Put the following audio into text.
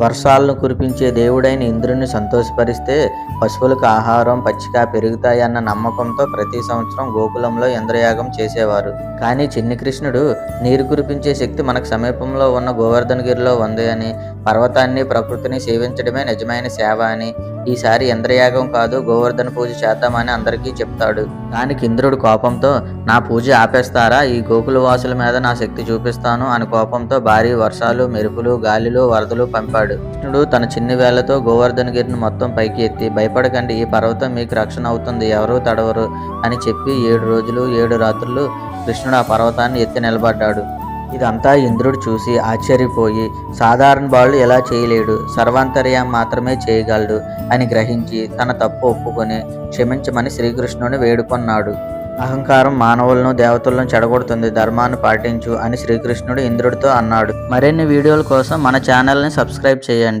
వర్షాలను కురిపించే దేవుడైన ఇంద్రుని సంతోషపరిస్తే పశువులకు ఆహారం పచ్చిక పెరుగుతాయన్న నమ్మకంతో ప్రతి సంవత్సరం గోకులంలో ఇంద్రయాగం చేసేవారు. కానీ చిన్ని కృష్ణుడు నీరు కురిపించే శక్తి మనకు సమీపంలో ఉన్న గోవర్ధనగిరిలో ఉంది అని పర్వతాన్ని ప్రకృతిని సేవించడమే నిజమైన సేవ అని ఈసారి ఇంద్రయాగం కాదు గోవర్ధన పూజ చేద్దామని అందరికీ చెప్తాడు. దానికి ఇంద్రుడు కోపంతో నా పూజ ఆపేస్తారా? ఈ గోకుల వాసుల మీద నా శక్తి చూపిస్తాను అని కోపంతో భారీ వర్షాలు మెరుపులు గాలిలు వరదలు పంపాడు. కృష్ణుడు తన చిన్ని వేళ్ళతో గోవర్ధనగిరిని మొత్తం పైకి ఎత్తి భయపడకండి ఈ పర్వతం మీకు రక్షణ అవుతుంది ఎవరూ తడవరు అని చెప్పి ఏడు రోజులు ఏడు రాత్రులు కృష్ణుడు ఆ పర్వతాన్ని ఎత్తి నిలబడ్డాడు. ఇదంతా ఇంద్రుడు చూసి ఆశ్చర్యపోయి సాధారణ బాలుడు ఎలా చేయలేడు? సర్వాంతర్యం మాత్రమే చేయగలడు అని గ్రహించి తన తప్పు ఒప్పుకొని క్షమించమని శ్రీకృష్ణుని వేడుకొన్నాడు. అహంకారం మానవులను దేవతలను చెడగొడుతుంది. ధర్మాన్ని పాటించు అని శ్రీకృష్ణుడు ఇంద్రుడితో అన్నాడు. మరిన్ని వీడియోల కోసం మన ఛానల్ని సబ్స్క్రైబ్ చేయండి.